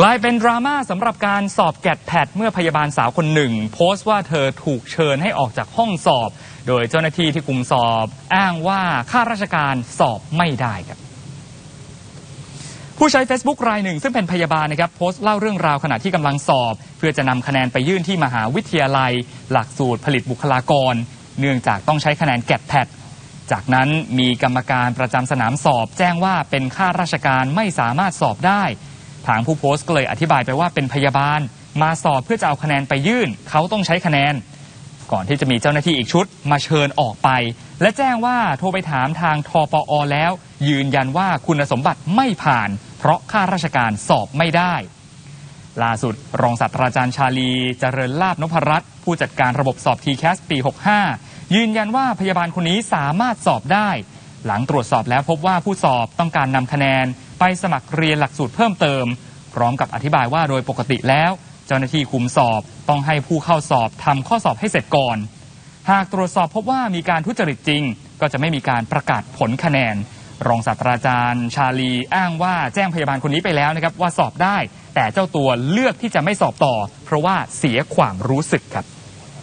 กลายเป็นดราม่าสำหรับการสอบแกดแพดเมื่อพยาบาลสาวคนหนึ่ง โพสต์ว่าเธอถูกเชิญให้ออกจากห้องสอบ โดยเจ้าหน้าที่ที่กลุ่มสอบ อ้างว่าข้าราชการสอบไม่ได้ครับ ผู้ใช้ Facebook รายหนึ่งซึ่งเป็นพยาบาลนะครับโพสต์เล่าเรื่องราวขณะที่กำลังสอบ เพื่อจะนำคะแนนไปยื่นที่มหาวิทยาลัย หลักสูตรผลิตบุคลากร เนื่องจากต้องใช้คะแนนแกดแพดจากนั้นมีกรรมการประจำสนามสอบ แจ้งว่าเป็นข้าราชการไม่สามารถสอบได้ ทางผู้โพสต์ก็เลยอธิบายไปว่าเป็นพยาบาล มาสอบเพื่อจะเอาคะแนนไปยื่น เขาต้องใช้คะแนน ก่อนที่จะมีเจ้าหน้าที่อีกชุด มาเชิญออกไป และแจ้งว่าโทรไปถามทางทปอแล้ว ยืนยันว่าคุณสมบัติไม่ผ่าน เพราะข้าราชการสอบไม่ได้ล่าสุด รองศาสตราจารย์ชาลีเจริญลาบนพรัตน์ผู้จัดการระบบสอบ t c a s ปี 65 ยืนยันว่าพยาบาลคนนี้สามารถสอบได้ หลังตรวจสอบแล้วพบว่าผู้สอบต้องการนำคะแนน ไปสมัครเรียนหลักสูตรเพิ่มเติม พร้อมกับอธิบายว่าโดยปกติแล้ว เจ้าหน้าที่คุมสอบต้องให้ผู้เข้าสอบทำข้อสอบให้เสร็จก่อน หากตรวจสอบพบว่ามีการทุจริตจริง ก็จะไม่มีการประกาศผลคะแนน รองศาสตราจารย์ ชาลีอ้างว่าแจ้งพยาบาลคนนี้ไปแล้วนะครับว่าสอบได้ แต่เจ้าตัวเลือกที่จะไม่สอบต่อ เพราะว่าเสียความรู้สึกครับ